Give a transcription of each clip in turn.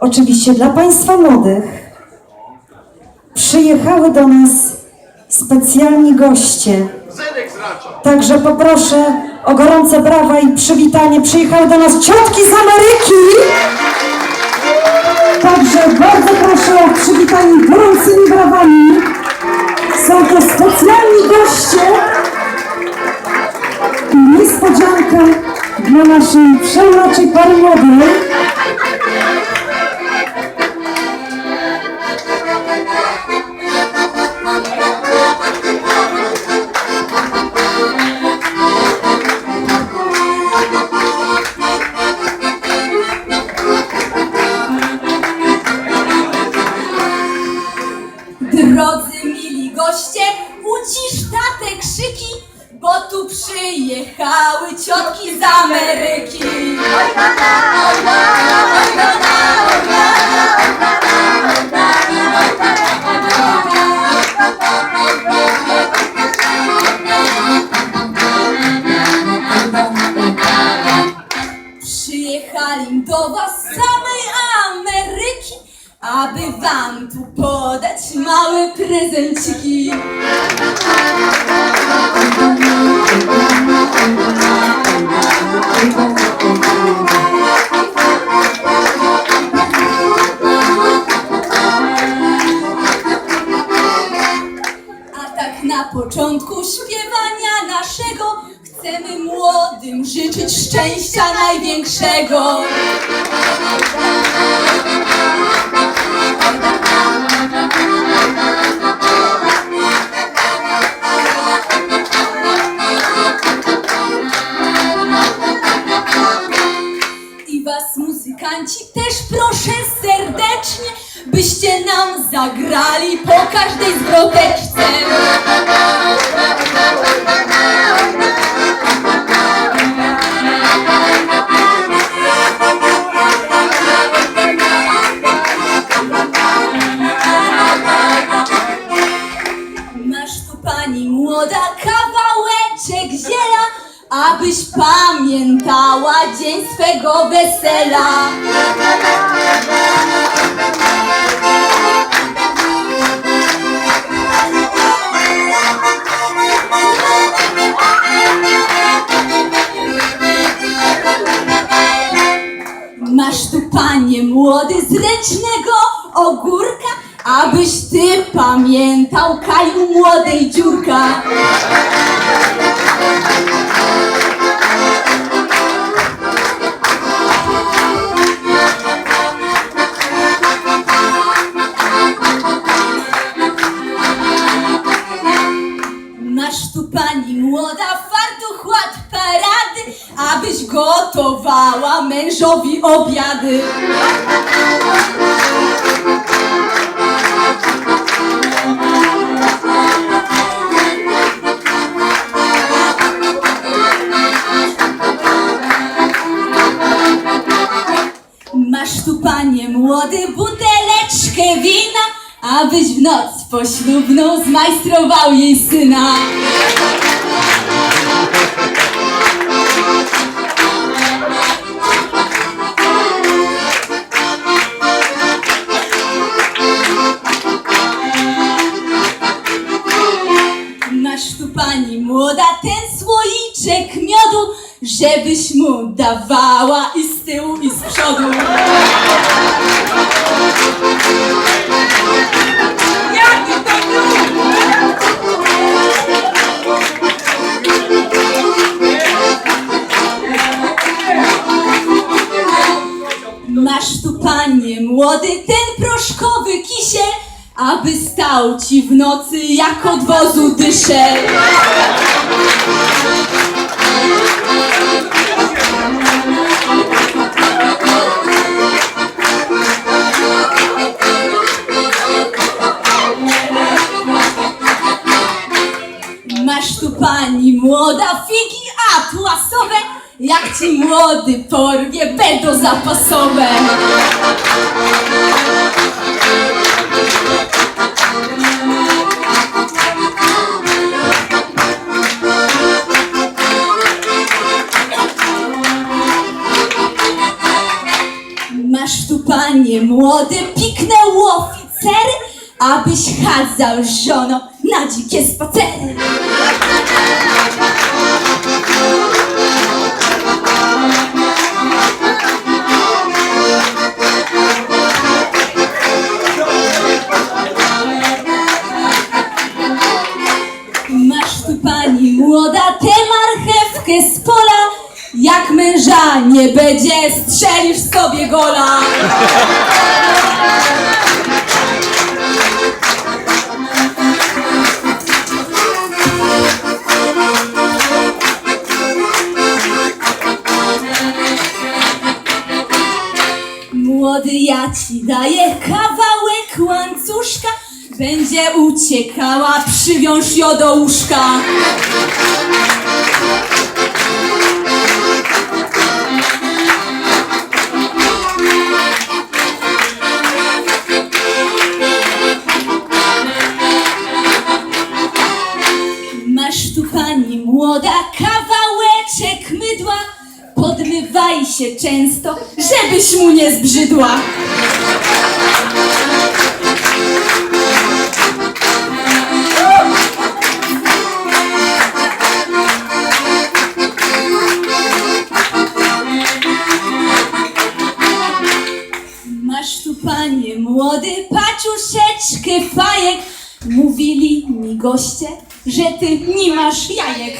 oczywiście dla Państwa młodych, przyjechały do nas specjalni goście. Także poproszę o gorące brawa i przywitanie. Przyjechały do nas ciotki z Ameryki. Także bardzo proszę o przywitanie gorącymi brawami. Są to specjalni goście. I niespodzianka dla naszej przeuroczej pary młodej. I was muzykanci też proszę serdecznie, byście nam zagrali po każdej zwroteczce. Abyś pamiętała dzień swego wesela. Masz tu panie młody z ręcznego ogórka, abyś ty pamiętał Kaju młodej dziurka. Obiady. Masz tu panie młody buteleczkę wina, abyś w noc poślubną zmajstrował jej syna. Żebyś mu dawała i z tyłu i z przodu. Masz tu panie młody ten proszkowy kisiel, aby stał ci w nocy jak od wozu dyszel. Jak ci młody porwie będą zapasowe. Masz tu panie młody, piknęł oficer, abyś chadzał z żoną na dzikie spacery. Marchewkę z pola, jak męża nie będzie, strzelisz sobie gola. Młody, ja ci daję kawałek łańcuszka, będzie uciekała, przywiąż ją do łóżka. Się często, żebyś mu nie zbrzydła. Masz tu panie młody, paciuszeczkę fajek. Mówili mi goście, że ty nie masz jajek.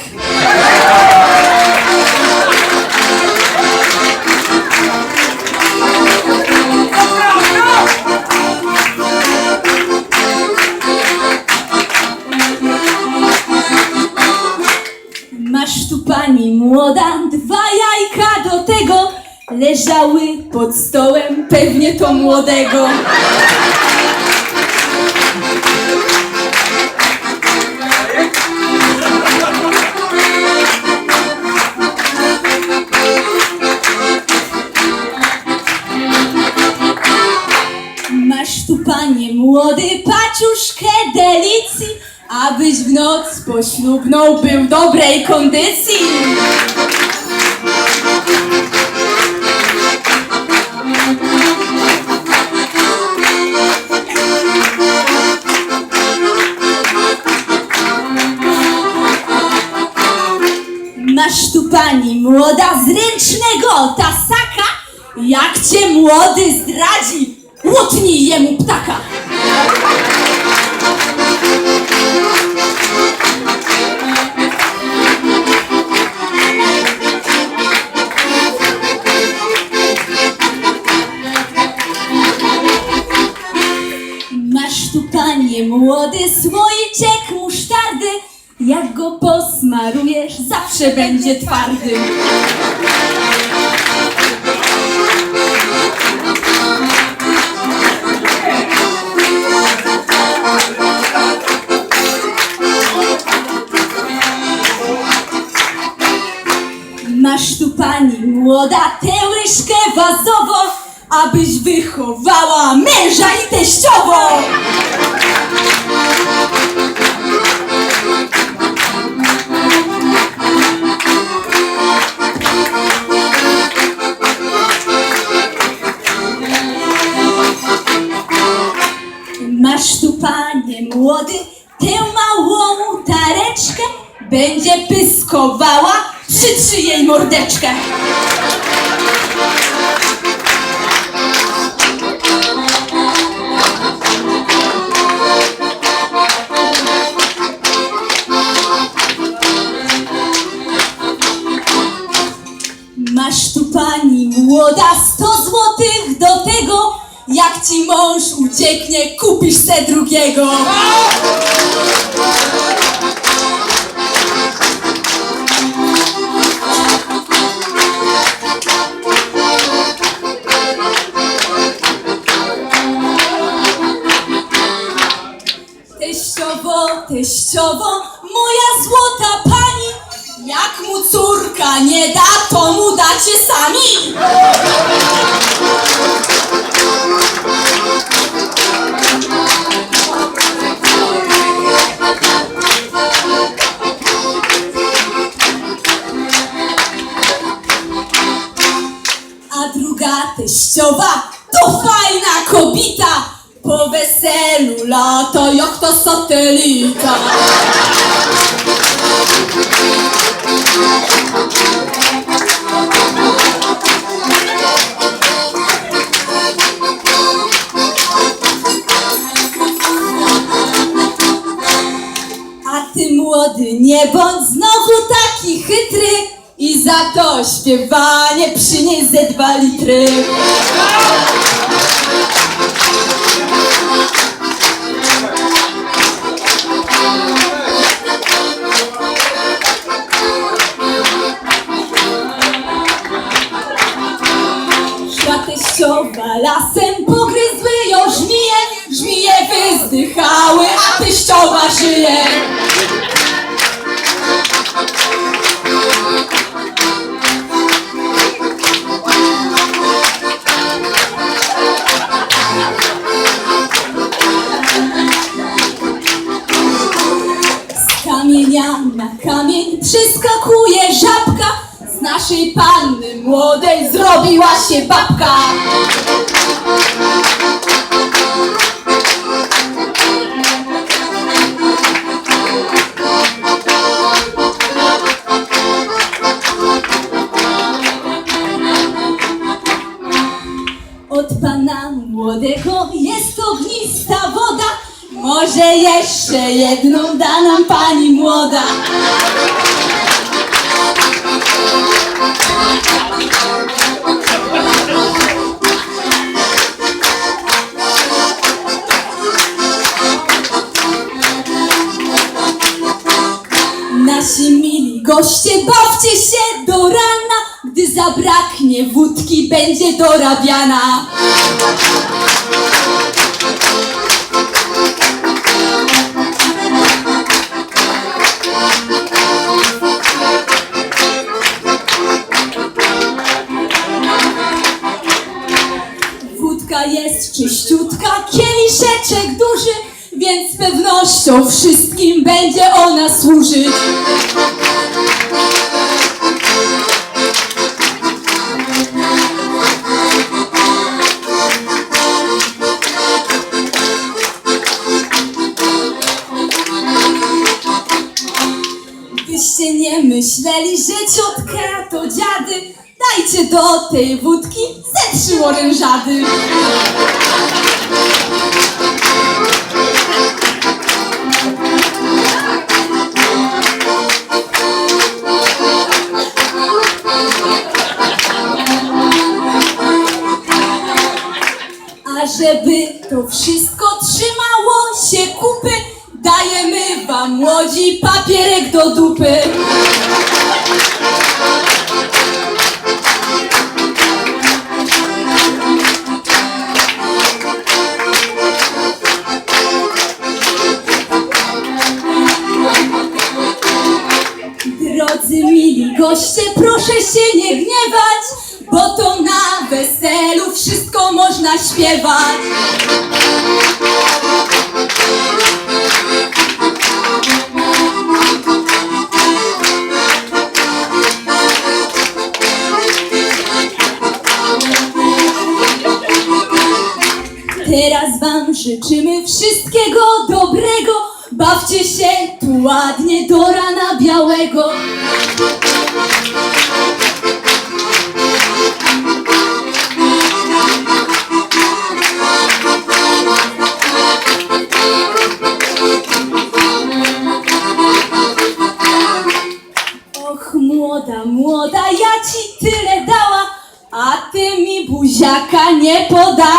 Młoda, dwa jajka do tego leżały pod stołem, pewnie to młodego. Masz tu panie młody, paciuszkę delicji, abyś w noc poślubną był dobrej kondycji. Ręcznego tasaka, jak cię młody zdradzi, łotnij jemu ptaka. Masz tu panie młody słoiczek musztardy, jak go posmarujesz, zawsze będzie twardy. Masz tu pani młoda tę łyżkę wazową, abyś wychowała męża i teściową. Masz tu panie młody tę małą tareczkę, będzie pyskowała, przytrzy jej mordeczkę. Masz tu pani młoda sto złotych do tego, jak ci mąż ucieknie, kupisz se drugiego. Teściowo, moja złota pani, jak mu córka nie da, to mu dacie sami. A druga teściowa to kobita, po weselu lata jak ta satelita. A ty młody, nie bądź znowu taki chytry i za to śpiewanie przynieś ze dwa litry. A teściowa żyje. Z kamienia na kamień przeskakuje żabka, z naszej panny młodej zrobiła się babka. Młodego jest ognista woda, może jeszcze jedną da nam pani młoda. Nasi mili goście, bawcie się do rana, zabraknie wódki, będzie dorabiana. Wódka jest czyściutka, kieliszeczek duży, więc z pewnością wszystkim będzie ona służyć. Tej wódki ze trzy orężady. A żeby to wszystko trzymało się kupy, dajemy wam młodzi papierek do dupy. Drodzy mili goście, proszę się nie gniewać, bo to na weselu wszystko można śpiewać. Teraz wam życzymy wszystkiego dobrego. Bawcie się tu ładnie do rana białego. Och, młoda, młoda, ja ci tyle dała, a ty mi buziaka nie podarowała.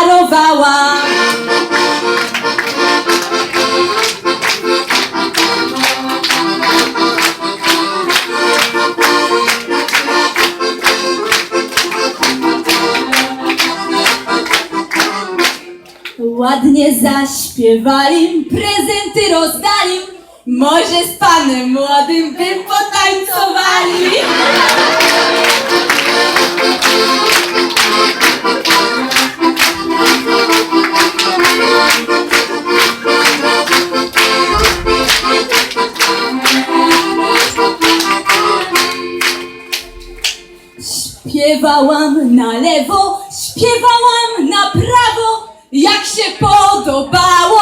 Ładnie zaśpiewali, prezenty rozdali, może z panem młodym by potańcowali. Śpiewałam na lewo, śpiewałam jak się podobało